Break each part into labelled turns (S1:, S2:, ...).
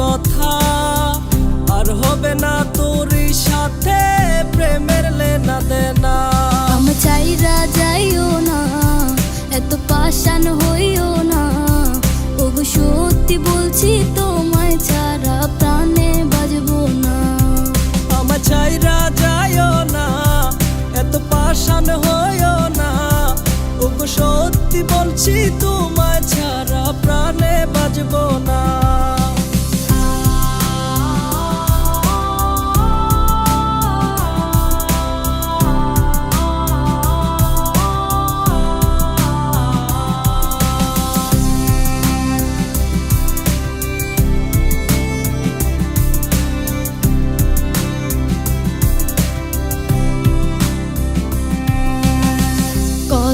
S1: কথা। আর হবে না তোর সাথে প্রেমের লেনা দেনা।
S2: আমি চাইরা যাইও না এত পাশান হইও না। ওগো সত্যি বলছি তোমায় ছাড়া প্রাণে বাজবো না।
S1: আমার চাইরা যায়ও না এত পাশান হইও না। ওগো সত্যি বলছি তোমায় ছাড়া প্রাণে বাজবো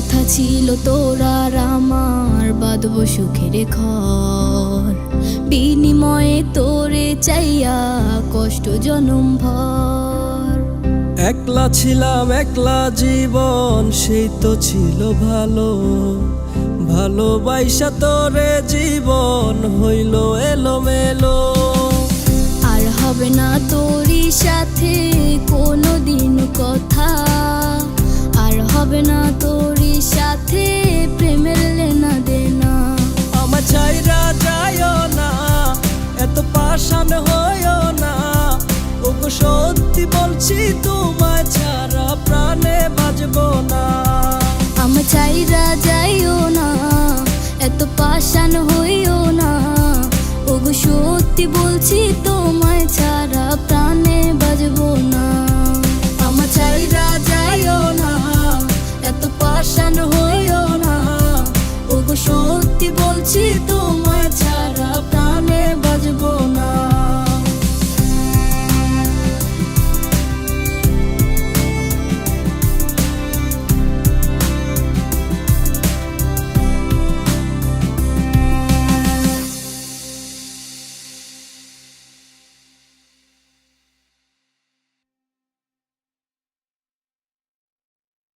S2: কথা ছিল তোরার আমার বাঁধব সুখের ঘর। বিনিময়ে তোরে চাইয়া কষ্ট জনম ভর।
S1: একলা ছিলাম একলা জীবন সেই তো ছিল ভালো। ভালোবাসা তোরে জীবন হইল এলোমেলো।
S2: আর হবে না তোরই সাথে কোনো দিন কথা। আর হবে না তোরই সাথে প্রেমের লেনা দেনা।
S1: আমার চাইরা যায়ও না এত পাশান হইও না। ওকে সত্যি বলছি তোমায় ছাড়া প্রাণে বাজবো না।
S2: আমার চাইরা যাইও না।